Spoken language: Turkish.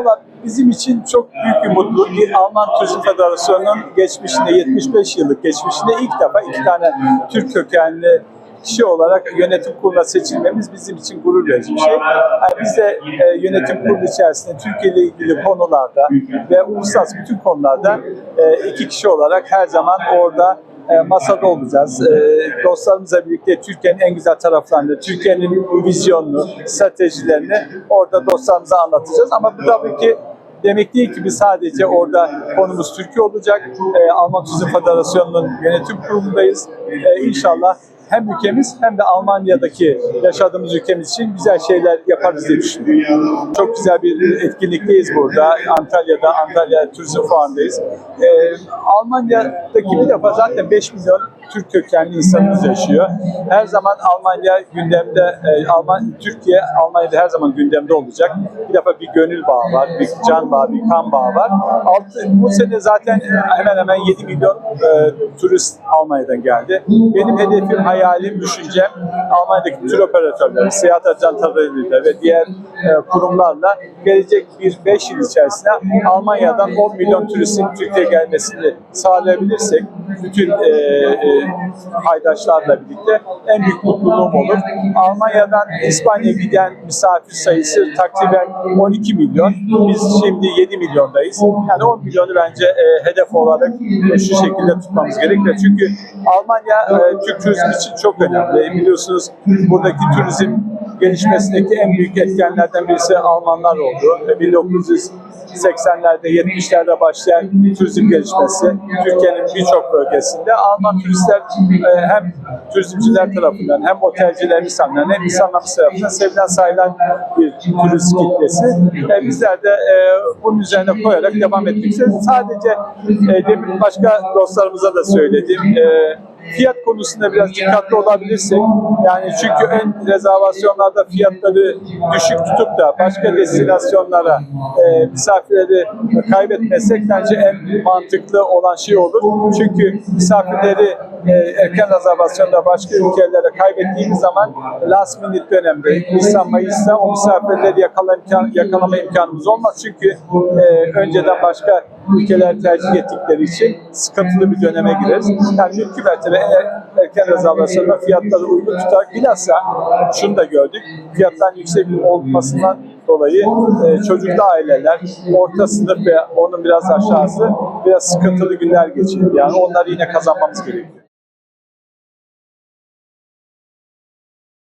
Valla Bizim için çok büyük bir mutluluk ki Alman Turizm Federasyonu'nun geçmişinde 75 yıllık geçmişinde ilk defa iki tane Türk kökenli kişi olarak yönetim kuruluna seçilmemiz bizim için gurur verici bir şey. Yani biz de e, yönetim kurulu içerisinde Türkiye ile ilgili konularda ve uluslararası bütün konularda e, iki kişi olarak her zaman orada masada olacağız. E, dostlarımızla birlikte Türkiye'nin en güzel taraflarını, Türkiye'nin vizyonunu, stratejilerini orada dostlarımıza anlatacağız. Ama bu tabii ki demek değil ki biz sadece orada konumuz Türkiye olacak. E, Alman Turizm Federasyonu'nun yönetim kurulundayız. E, inşallah hem ülkemiz hem de Almanya'daki yaşadığımız ülkemiz için güzel şeyler yaparız diye düşünüyorum. Çok güzel bir etkinlikteyiz burada. Antalya'da, Antalya Turizm Fuarı'ndayız. Ee, Almanya'daki bir zaten 5 milyon Türk kökenli insanımız yaşıyor. Her zaman Almanya gündemde, e, Alman Türkiye Almanya'da her zaman gündemde olacak. Bir defa bir gönül bağı var, bir can bağı, bir kan bağı var. Altı, bu sene zaten hemen hemen 7 milyon e, turist Almanya'dan geldi. Benim hedefim, hayalim, düşüncem Almanya'daki tur operatörleri, seyahat ajantalarıyla ve diğer e, kurumlarla gelecek bir 5 yıl içerisinde Almanya'dan 10 milyon turistin Türkiye'ye gelmesini yapabilirsek bütün e, e, paydaşlarla birlikte en büyük mutluluğum olur. Almanya'dan İspanya'ya giden misafir sayısı takriben 12 milyon. Biz şimdi 7 milyondayız. Yani 10 milyonu bence e, hedef olarak e, şu şekilde tutmamız gerekiyor. Çünkü Almanya e, Türk turizm için çok önemli. Biliyorsunuz buradaki turizm gelişmesindeki en büyük etkenlerden birisi Almanlar oldu. 1900 80'lerde, 70'lerde başlayan turizm gelişmesi Türkiye'nin birçok bölgesinde Alman turistler e, hem turizmciler tarafından hem otelciler insanların hem insanlarımız tarafından sevilen sayılan bir turist kitlesi. E, bizler de e, bunun üzerine koyarak devam etmek istiyoruz. Sadece e, demin başka dostlarımıza da söyledim. E, fiyat konusunda biraz dikkatli olabilirsek yani çünkü ön rezervasyonlarda fiyatları düşük tutup da başka destinasyonlara e, misafirleri kaybetmesek bence en mantıklı olan şey olur. Çünkü misafirleri e, erken rezervasyonda başka ülkelere kaybettiğimiz zaman last minute dönemde Nisan Mayıs'ta o misafirleri yakalama, imkan, yakalama imkanımız olmaz. Çünkü e, önceden başka ülkeler tercih ettikleri için sıkıntılı bir döneme gireriz. Yani mümkün mertebe en erken rezervasyonda fiyatları uygun tutar. Bilhassa şunu da gördük. Fiyatların yüksek olmasından dolayı e, çocuklu aileler, orta sınıf ve onun biraz aşağısı biraz sıkıntılı günler geçiriyor. Yani onları yine kazanmamız gerekiyor.